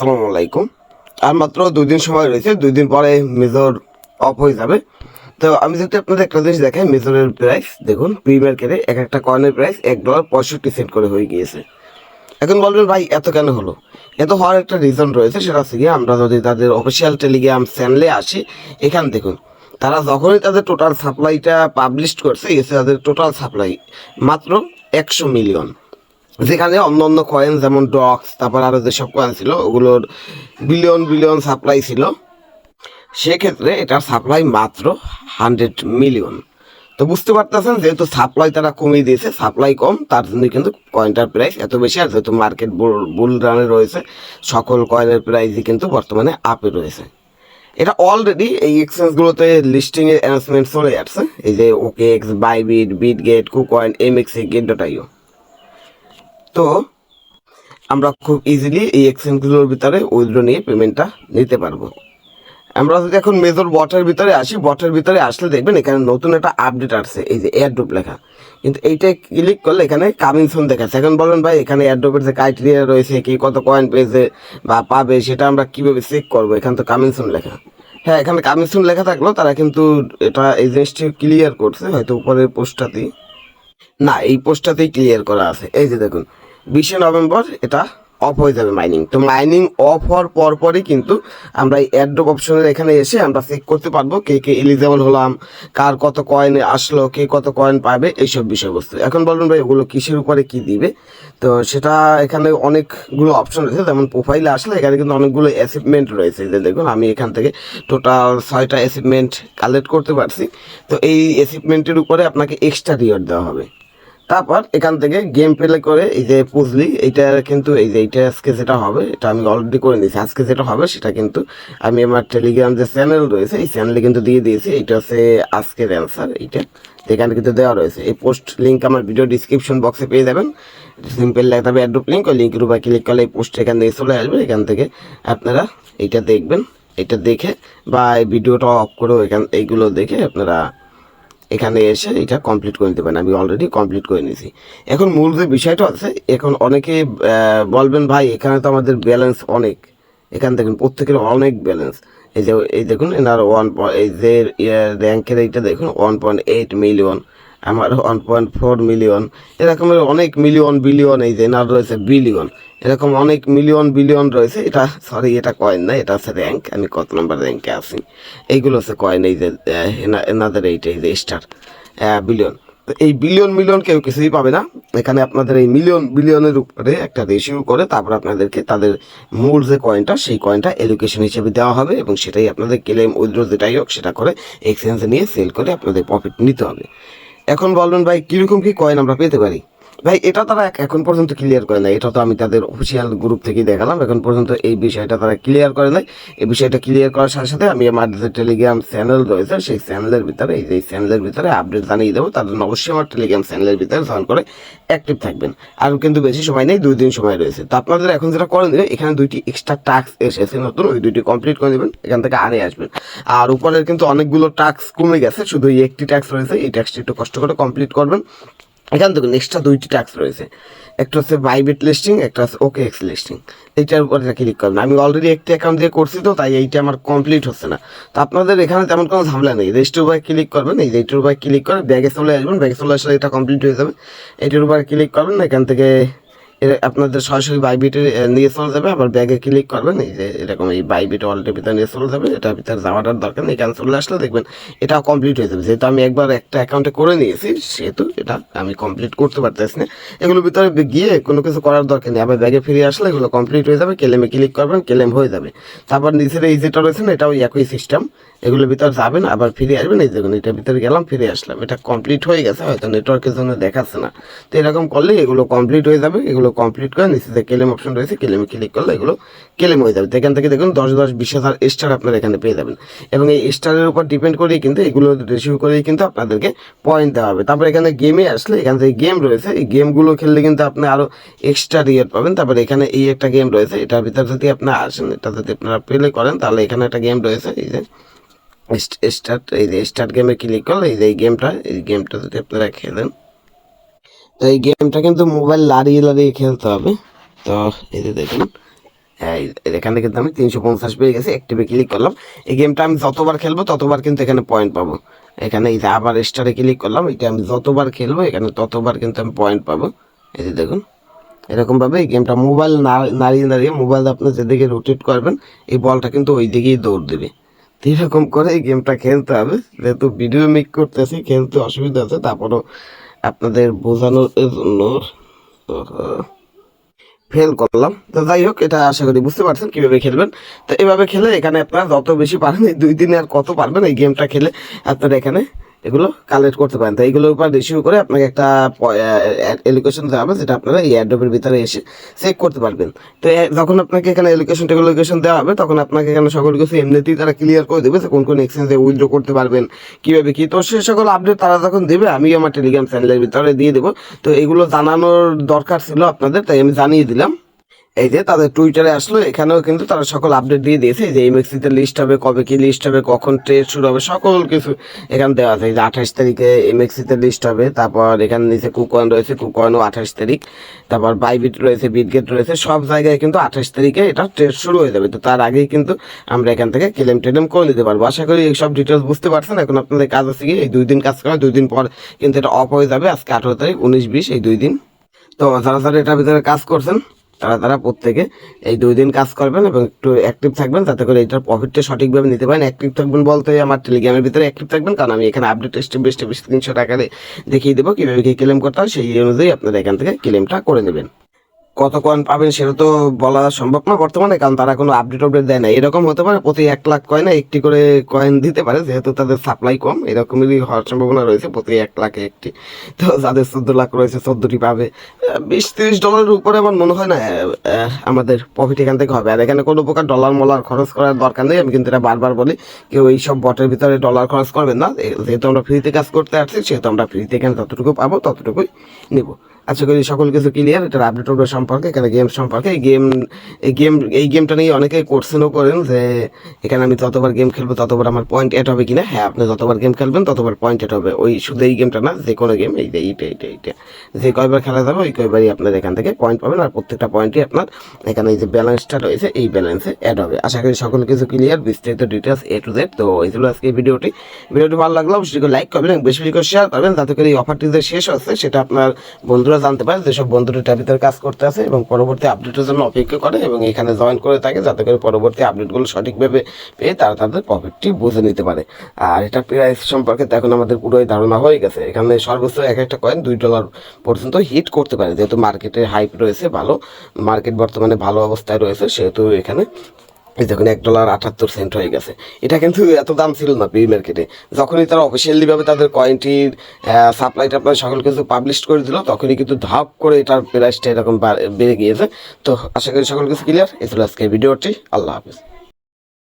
আসসালামু আলাইকুম। আর মাত্র দুই দিন সময় রয়েছে দুই দিন পরে মেজর অফ হয়ে যাবে। তো আমি যদি আপনাদের একটা জিনিস দেখাই, মেজরের প্রাইস দেখুন প্রি মার্কেটে এক একটা কয়েনের প্রাইস এক ডলার পঁয়ষট্টি সেন্ট করে হয়ে গিয়েছে। এখন বলবেন, ভাই, এত কেন হলো? এত হওয়ার একটা রিজন রয়েছে, সেটা হচ্ছে গিয়ে আমরা যদি তাদের অফিসিয়াল টেলিগ্রাম চ্যানেলে আসি, এখান দেখুন, তারা যখনই তাদের টোটাল সাপ্লাইটা পাবলিশ করছে, এসে তাদের টোটাল সাপ্লাই মাত্র একশো মিলিয়ন যেখানে অন্য অন্য কয়েন যেমন ডক্স তারপর আরও যেসব কয়েন ছিল, ওগুলোর বিলিয়ন বিলিয়ন সাপ্লাই ছিল। সেক্ষেত্রে এটার সাপ্লাই মাত্র হান্ড্রেড মিলিয়ন তো বুঝতে পারতেছেন, যেহেতু সাপ্লাই তারা কমিয়ে দিয়েছে সাপ্লাই কম, তার জন্য কিন্তু কয়েনটার প্রাইস এত বেশি, আর যেহেতু মার্কেট বুল রানে রয়েছে, সকল কয়েনের প্রাইসই কিন্তু বর্তমানে আপে রয়েছে। এটা অলরেডি এই এক্সচেঞ্জগুলোতে লিস্টিং এর অ্যানাউন্সমেন্ট চলে যাচ্ছে এই যে okay X Bybit Bitget KuCoin M X A gate dot IO তো আমরা খুব ইজিলি এই এক্সচেঞ্জগুলোর ভিতরে উইথড্র নিয়ে পেমেন্টটা নিতে পারব। আমরা যদি এখন মেজর বটের ভিতরে আসি বটের ভিতরে আসলে দেখবেন এখানে নতুন একটা আপডেট আসছে, এই যে এয়ারড্রপ লেখা। কিন্তু এইটা ক্লিক করলে এখানে কামিং সুন দেখাচ্ছে। এখন বলেন ভাই, এখানে এয়ারড্রপের যে ক্রাইটেরিয়া রয়েছে, কি কত কয়েন পেয়েছে বা পাবে, সেটা আমরা কীভাবে চেক করব? এখানে তো কামিং সুন লেখা। হ্যাঁ এখানে কামিং সুন লেখা থাকলেও তারা কিন্তু এটা এই জিনিসটি ক্লিয়ার করছে, হয়তো উপরের পোস্টটাতেই না, এই পোস্টটাতেই ক্লিয়ার করা আছে। এই যে দেখুন বিশে নভেম্বর এটা অফ হয়ে যাবে মাইনিং তো মাইনিং অফ হওয়ার পর পরই কিন্তু আমরা এই অ্যাড্রপ অপশনের এখানে এসে আমরা চেক করতে পারব কে কে এলিজেবল হলাম, কার কত কয়েন আসলো, কে কত কয়েন পাবে, এইসব বিষয়বস্তু। এখন বলবেন ভাই ওগুলো কিসের উপরে কি দিবে? তো সেটা এখানে অনেকগুলো অপশন রয়েছে, যেমন প্রোফাইলে আসলে এখানে কিন্তু অনেকগুলো অ্যাচিভমেন্ট রয়েছে। যে দেখুন, আমি এখান থেকে টোটাল ছয়টা অ্যাচিভমেন্ট কালেক্ট করতে পারছি। তো এই অ্যাচিভমেন্টের উপরে আপনাকে এক্সট্রা রিওয়ার্ড দেওয়া হবে। তারপর এখান থেকে গেম প্লে করে এই যে পুজলি, এইটা কিন্তু এই যে এইটা আজকে যেটা হবে, এটা আমি অলরেডি করে নিয়েছি। আজকে যেটা হবে সেটা কিন্তু আমি আমার টেলিগ্রাম যে চ্যানেল রয়েছে, এই চ্যানেলে কিন্তু দিয়ে দিয়েছি। এইটা হচ্ছে আজকের অ্যান্সার এইটা। এখানে কিন্তু দেওয়া রয়েছে। এই পোস্ট লিঙ্ক আমার ভিডিও ডিসক্রিপশন বক্সে পেয়ে যাবেন। সিম্পল লেখা থাকবে অ্যাড্রপ লিঙ্ক ওই লিঙ্কের উপর ক্লিক করলে এই পোস্ট এখান থেকে চলে আসবে। এখান থেকে আপনারা এইটা দেখবেন এটা দেখে বা এই ভিডিওটা অফ করেও এখান এইগুলো দেখে আপনারা এখানে এসে এটা কমপ্লিট করে নিতে পারেন। আমি অলরেডি কমপ্লিট করে নিয়েছি। এখন মূল যে বিষয়টা আছে, এখন অনেকে বলবেন, ভাই, এখানে তো আমাদের ব্যালেন্স অনেক। এখান দেখুন প্রত্যেকের অনেক ব্যালেন্স এই যে, এই দেখুন, এনার ওয়ান এই যে র্যাঙ্কের এইটা দেখুন ওয়ান পয়েন্ট এইট মিলিয়ন আমার ওয়ান পয়েন্ট ফোর মিলিয়ন এরকমের অনেক মিলিয়ন বিলিয়ন এই যে এনার রয়েছে বিলিয়ন এরকম অনেক মিলিয়ন বিলিয়ন রয়েছে। এটা সরি এটা কয়েন না, এটা হচ্ছে র্যাঙ্ক আমি কত নম্বর র্যাঙ্কে আছি। এইগুলো হচ্ছে কয়েন এই যে এনাদের এইটা এই যে স্টার বিলিয়ন এই বিলিয়ন মিলিয়ন কেউ কিছুই পাবে না। এখানে আপনাদের এই মিলিয়ন বিলিয়নের উপরে একটা রেশিও করে তারপর আপনাদেরকে তাদের মূল যে কয়েনটা সেই কয়েনটা এডুকেশন হিসেবে দেওয়া হবে এবং সেটাই আপনাদের ক্লেম উইথড্র যেটাই হোক, সেটা করে এক্সচেঞ্জে নিয়ে সেল করে আপনাদের প্রফিট নিতে হবে। এখন বলবেন ভাই কীরকম কি কয়েন আমরা পেতে পারি? ভাই, এটা তারা এখন পর্যন্ত ক্লিয়ার করে নাই। এটা তো আমি তাদের অফিসিয়াল গ্রুপ থেকেই দেখালাম। এখন পর্যন্ত এই বিষয়টা তারা ক্লিয়ার করে নাই। এই বিষয়টা ক্লিয়ার করার সাথে সাথে আমি আমার টেলিগ্রাম চ্যানেল রয়েছে, সেই চ্যানেলের ভিতরে, এই যে চ্যানেলের ভিতরে আপডেট জানিয়ে দেবো। তার জন্য অবশ্যই আমার টেলিগ্রাম চ্যানেলের ভিতরে জয়েন করে অ্যাক্টিভ থাকবেন। আর কিন্তু বেশি সময় নেই, দুই দিন সময় রয়েছে। তো আপনাদের এখন যেটা করে দেবে এখানে দুইটি এক্সট্রা টাস্ক এসেছে নতুন। ওই দুইটি কমপ্লিট করে দেবেন এখান থেকে আরে আসবেন। আর উপরের কিন্তু অনেকগুলো টাস্ক কমে গেছে। শুধু এই একটি ট্যাক্স রয়েছে, এই ট্যাক্সটি একটু কষ্ট করে কমপ্লিট করবেন। এখান থেকে এক্সট্রা দুইটি ট্যাক্স রয়েছে। একটা হচ্ছে প্রাইভেট লিস্টিং একটা হচ্ছে ওকে এক্স লিস্টিং এইটার উপরে ক্লিক করবেন। আমি অলরেডি একটি অ্যাকাউন্ট দিয়ে করছি তো, তাই এইটা আমার কমপ্লিট হচ্ছে না। তো আপনাদের এখানে তেমন কোনো ঝামেলা নেই। রেজিস্টার উপরে ক্লিক করবেন, এই রেজিস্টার উপরে ক্লিক করে ব্যাগে চলে আসবেন। ব্যাগে চলে আসলে এটা কমপ্লিট হয়ে যাবে। এইটার উপরে ক্লিক করবেন, এখান থেকে আপনাদের সরাসরি বাইবিটে নিয়ে চলে যাবে, আবার ব্যাগে ক্লিক করবেন, এই যে এরকম এই বাইবিট ওয়ালেটের ভিতরে নিয়ে চলে যাবে, এটা ভিতরে যাওয়াটার দরকার নেই এখানে চলে আসলে দেখবেন এটা কমপ্লিট হয়ে যাবে। যেহেতু আমি একবার একটা অ্যাকাউন্টে করে নিয়েছি, সেহেতু এটা আমি কমপ্লিট করতে পারতেছি না। এগুলোর ভিতরে গিয়ে কোনো কিছু করার দরকার নেই। আবার ব্যাগে ফিরে আসলে এগুলো কমপ্লিট হয়ে যাবে ক্লেমে ক্লিক করবেন ক্লেম হয়ে যাবে। তারপর নিচের এই যেটা রয়েছে না, এটাও একই সিস্টেম এগুলোর ভিতরে যাবেন আবার ফিরে আসবেন এই দেখুন এটার ভিতরে গেলাম, ফিরে আসলাম। এটা কমপ্লিট হয়ে গেছে, হয়তো নেটওয়ার্কের জন্য দেখাচ্ছে না। তো এরকম করলে এগুলো কমপ্লিট হয়ে যাবে, এগুলো কমপ্লিট করে নিচে কেলেম অপশন রয়েছে কেলেমে ক্লিক করলে এগুলো কেলেম হয়ে যাবে। এখান থেকে দেখুন, দশ দশ, বিশ হাজার স্টার আপনারা এখানে পেয়ে যাবেন। এবং এই স্টারের উপর ডিপেন্ড করেই কিন্তু এগুলো রিসিভ করেই কিন্তু আপনাদেরকে পয়েন্ট দেওয়া হবে। তারপর এখানে গেমে আসলে এখান থেকে গেম রয়েছে, এই গেমগুলো খেললে কিন্তু আপনি আরও এক্সট্রা রিয়ার পাবেন। তারপর এখানে এই একটা গেম রয়েছে, এটার ভিতরে যদি আপনি আসেন, এটা যদি আপনারা প্লে করেন, তাহলে এখানে একটা গেম রয়েছে, এই যে স্টার্ট এই যে স্টার্ট গেমে ক্লিক করলে এই যে এই গেমটা এই গেমটা যদি আপনারা খেলেন তো এই গেমটা কিন্তু মোবাইল লাড়িয়ে লাড়িয়ে খেলতে হবে। তো এই যে দেখুন এখানে কিন্তু আমি তিনশো পঞ্চাশ পেয়ে গেছি অ্যাক্টিভে ক্লিক করলাম। এই গেমটা আমি যতবার খেলব, ততবার কিন্তু এখানে পয়েন্ট পাবো। এখানে এই যে আবার স্টারে ক্লিক করলাম, এটা আমি যতবার খেলব, এখানে ততবার কিন্তু আমি পয়েন্ট পাবো। এই যে দেখুন, এরকমভাবে এই গেমটা মোবাইল নাড়িয়ে দাঁড়িয়ে মোবাইল আপনি যেদিকে রোটেট করবেন, এই বলটা কিন্তু ওই দিকেই দৌড় দেবে। এরকম করে এই গেমটা খেলতে হবে। যেহেতু ভিডিও মেক করতেছি, খেলতে অসুবিধা আছে তারপরও আপনাদের বোঝানোর জন্য ফেল করলাম। তো যাই হোক, এটা আশা করি বুঝতে পারছেন কীভাবে খেলবেন। তো এভাবে খেলে এখানে আপনারা যত বেশি পারেন, এই দুই দিনে আর কত পারবেন এই গেমটা খেলে, আপনারা এখানে এগুলো কালেক্ট করতে পারেন। তো এইগুলোর উপর রিসিভ করে আপনাকে একটা এলোকেশন দেওয়া হবে যেটা আপনারা এই অ্যাডোবের ভিতরে এসে চেক করতে পারবেন। তো যখন আপনাকে এখানে এলিকেশন টেলিকেশন দেওয়া হবে, তখন আপনাকে এখানে সকল কিছু এমনিতেই তারা ক্লিয়ার করে দেবে যে কোন কোন এক্সচেঞ্জে উইথড্র করতে পারবেন, কীভাবে কী। তো সে সকল আপডেট তারা যখন দেবে আমি আমার টেলিগ্রাম চ্যানেলের ভিতরে দিয়ে দেবো। তো এগুলো জানানোর দরকার ছিল আপনাদের, তাই আমি জানিয়ে দিলাম। এই যে তাদের টুইটারে আসলো, এখানেও কিন্তু তারা সকল আপডেট দিয়ে দিয়েছে। যে এমএক্সিতে লিস্ট হবে, কবে কি লিস্ট হবে, কখন ট্রেড শুরু হবে, সকল কিছু এখানে দেওয়া আছে। যে আঠাশ তারিখে এমএক্সিতে লিস্ট হবে, তারপর এখানে নিচে কুকয়েন রয়েছে কুকয়েনও আঠাশ তারিখ। তারপর বাইবিট রয়েছে বিটগেট রয়েছে, সব জায়গায় কিন্তু আঠাশ তারিখে এটা ট্রেড শুরু হয়ে যাবে। তো তার আগেই কিন্তু আমরা এখান থেকে ক্লেম টেলেম করে নিতে পারব। আশা করি এই সব ডিটেলস বুঝতে পারছেন। এখন আপনাদের কাজ আছে কি? এই দুই দিন কাজ করা, দুই দিন পর কিন্তু এটা অফ হয়ে যাবে। আজকে আঠারো তারিখ, উনিশ, বিশ, এই দুই দিন। তো যারা যারা এটার ভিতরে কাজ করছেন তারা তারা প্রত্যেকে এই দুই দিন কাজ করবেন এবং একটু অ্যাক্টিভ থাকবেন, তাতে করে এটার প্রফিটটা সঠিকভাবে নিতে পারেন। অ্যাক্টিভ থাকবেন বলতে আমার টেলিগ্রামের ভিতরে অ্যাক্টিভ থাকবেন, কারণ আমি এখানে আপডেট স্টেপ বাই স্টেপ তিনশো টাকা দেখিয়ে দেবো কীভাবে কী ক্লেম করতে হয়, সেই অনুযায়ী আপনারা এখান থেকে ক্লেমটা করে নেবেন। কত কয়েন পাবেন সেটা তো বলা সম্ভব না বর্তমানে, কারণ তারা কোনো আপডেট আপডেট দেয় না। এরকম হতে পারে, প্রতি এক লাখ কয়েনে একটি করে কয়েন দিতে পারে, যেহেতু তাদের সাপ্লাই কম, এরকমই হওয়ার সম্ভাবনা রয়েছে, প্রতি এক লাখে একটি। তো যাদের চোদ্দ লাখ রয়েছে, চোদ্দটি পাবে। বিশ, তিরিশ ডলারের উপরে আমার মনে হয় না আমাদের প্রফিট এখান থেকে হবে। আর এখানে কোনো প্রকার ডলার মলার খরচ করার দরকার নেই, আমি কিন্তু এটা বারবার বলি, কেউ এই সব বটের ভিতরে ডলার খরচ করবেন না। যেহেতু আমরা ফ্রিতে কাজ করতে আসছি, সেহেতু আমরা ফ্রিতে এখানে যতটুকু পাবো ততটুকুই নিব। আশা করি সকল কিছু ক্লিয়ার এটার আপডেট আপডেট সম্পর্কে, এখানে গেম সম্পর্কে, এই গেম এই গেম এই গেমটা নিয়ে অনেকে কোশ্চেনও করেন যে, এখানে আমি যতবার গেম খেলব, ততবার আমার পয়েন্ট এড হবে কিনা? হ্যাঁ আপনি যতবার গেম খেলবেন, ততবার পয়েন্ট এড হবে। ওই শুধু এই গেমটা না, যে কোনো গেম এই যে এইটা এইটা এইটা। যে কয়বার খেলা যাবে, ওই কয়বারই আপনার এখান থেকে পয়েন্ট পাবেন আর প্রত্যেকটা পয়েন্টই আপনার এখানে এই যে ব্যালেন্সটা রয়েছে, এই ব্যালেন্সে অ্যাড হবে। আশা করি সকল কিছু ক্লিয়ার বিস্তারিত ডিটেলস এ টু জেড তো এই ছিল আজকে ভিডিওটি ভিডিওটি ভালো লাগল অবশ্যই লাইক করবেন বেশি বেশি করে শেয়ার করবেন, যাতে করে এই অফারটি যে শেষ হচ্ছে, সেটা আপনার বন্ধুরা জানতে পারে যেসব বন্ধুরা এটার ভিতরে কাজ করতে আছে এবং পরবর্তী আপডেটের জন্য অপেক্ষা করে এবং এখানে জয়েন করে থাকে যাতে করে পরবর্তী আপডেটগুলো সঠিকভাবে পেয়ে তারা তাদের প্রফিটটি বুঝে নিতে পারে। আর এটা প্রাইস সম্পর্কে তো এখন আমাদের পুরোই ধারণা হয়ে গেছে। এখানে সর্বোচ্চ এক একটা কয়েন দুই ডলার পর্যন্ত হিট করতে পারে। যেহেতু মার্কেটে হাইপ রয়েছে ভালো মার্কেট বর্তমানে ভালো অবস্থায় রয়েছে, সেহেতু এখানে দেখুন এক ডলার আটাত্তর সেন্ট হয়ে গেছে। এটা কিন্তু এত দাম ছিল না প্রি মার্কেটে যখনই তারা অফিসিয়ালি ভাবে তাদের কয়েনটির সাপ্লাইটা আপনার সকল কিছু পাবলিশ করে দিল, তখনই কিন্তু ধাপ করে এটার প্রাইসটা এরকম বেড়ে গিয়েছে। তো আশা করি সকল কিছু ক্লিয়ার এছাড়া আজকে ভিডিওটি আল্লাহ হাফিজ।